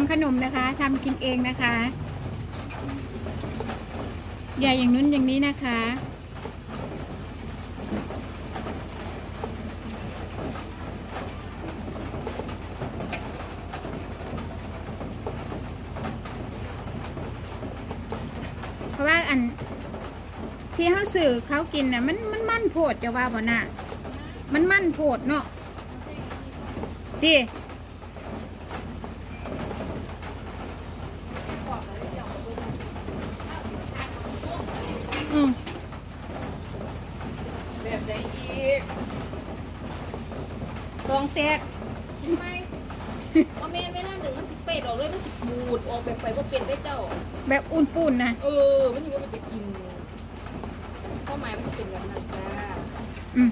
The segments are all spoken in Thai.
ำขนมนะคะทำกินเองนะคะอย่าอย่างนู้นอย่างนี้นะคะ เพราะว่าอันที่เขาสื่อเขากินน่ะมันมันมั่นโพดจะว่าบ่น่ะมันมั่นโพดเนาะดิ อืมแบบไหนอีกตองแตกไม่เอาแม่นเวลาหนึ่งมันสิเป็ดออกเลยมันสิบูดออกแบบไปว่าเป็นได้เจ้า แบบอุ่นปุ่นนะเออมันอยู่ว่ามันจะกินข้าวหมายมันจะเป็นแบบนั้นจ้าอืม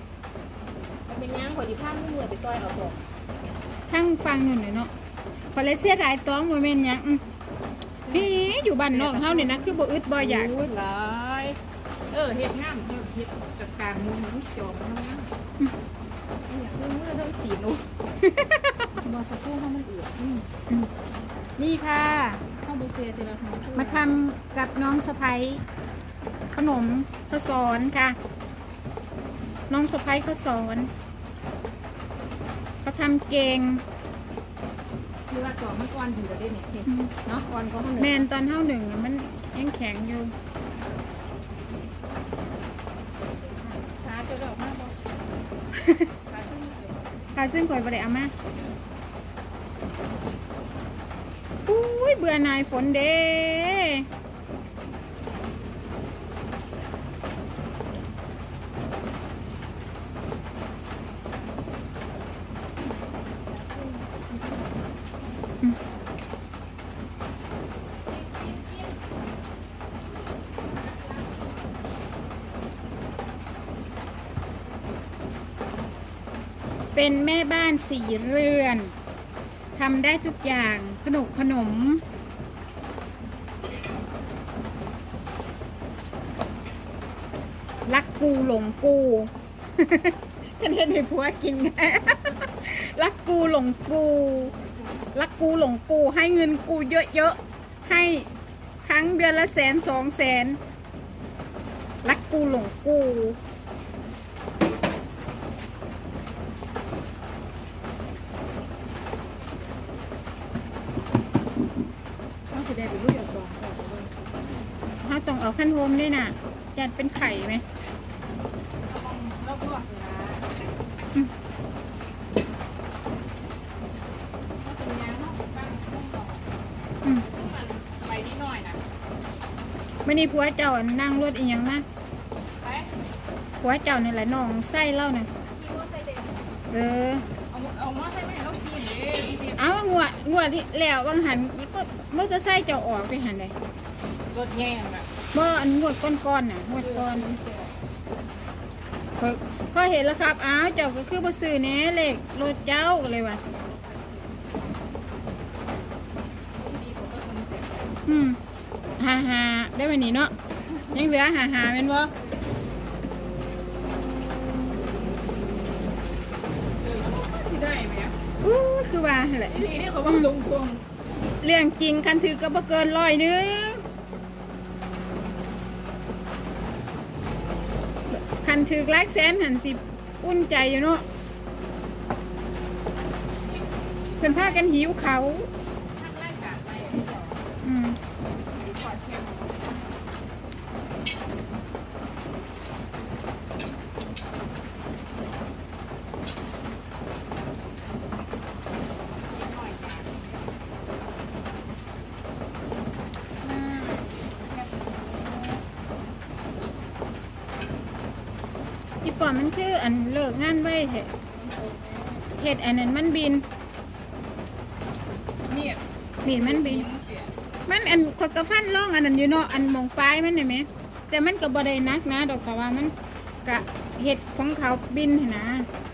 มันเป็นย่างขอจีผ้ามือไปต้อยเอาต่อทั้งฟังหน่อยเนาะพอเลยเสียดายตองโมเมนต์ยังอืมนี่อยู่บ้านนอกเฮาเนี่ยนะคือบ่อึดบ่อยากโหลาย เออเห็ดงามเห็ดกับกลางมือมันจอมมันนะอยากเรื่องมือเรื่องตีนุ๊กบอสักครู่เขามันเอือดอืมนี่ค่ะ เข้าไปเซียเจริญทองมาทำกับน้องสะพ้ยขนมข้าวสอนค่ะ น้องสะพ้ยข้าวสอนเขาทำเก่งคือว่าจอมมันอ่อนอยู่แล้วได้เนี่ยเห็ดอืมเนาะอ่อนก็มันแมนตอนเท่าหนึ่งอะมันยังแข็งอยู่ ขาจะดอกมากบ่ ขาซึ่งค่อยบริเอามาอุ้ยเบื่อนายฝนเด้ เป็นแม่บ้านสี่เรือนทำได้ทุกอย่างขนมขนม รักกูหลงกูฉันเห็นห้ผัวกินไงรักกูหลงกูรักกูหลงกูให้เงินกูเยอะๆ ให้ครั้งเดือนละแสนสองแสนรักกูหลงกู ต้องแสดงเป็นรูปอย่างตรงก่อนเลย เขา ต้องเอาขั้นโฮมด้วยนะยันเป็นไข่ไหมมันไม่นี่ผัวเจ้านั่งรถอีหยังนะผัวเจ้านี่แหละน้องไส้เล่าน่ะเออเอามาใส่ไม่ให้เรากินเด้พี่พี่เอางวดงวที่แล้วบางหันก็เมอเตอร์ไซค์เจ้าออกไปหันเลย รถแง่แบบบ่อันงวดก้อนๆน่ะงวดก้อนพอพอเห็นแล้วครับ อ้าวเจ้าก็คือบ่ซื้อแหน่เลขรถเจ้าก็เลยว่ะดีผมก็สนใจอืมฮ่าฮ่าได้ไหมนี่เนาะยังเหลือฮ่าฮ่าแม่นบ่สิได้ไหมอู้คือว่าหั่นแหละนี่นี่เขาบอกตรงตรงเรื่องจริงคันถือก็บ่เกินร้อยหนึงคัน ถือหลายแสนหันสิอุ่นใจอยู่เนาะเพิ่นพากันหิวเขาอืม อีปอมมันคืออันเลิกงานไว้เถอะเห็ดอันนั้นมันบินนี่บินมันบิน มันอันขอยกระฟันล่องอันนั้นอยู่เนาะอันหมองปลายมันเห็นไหมแต่มันก็บ่ได้นักนะ ดอกแต่ว่ามันกะเห็ดของเขาบินหั้นนะเ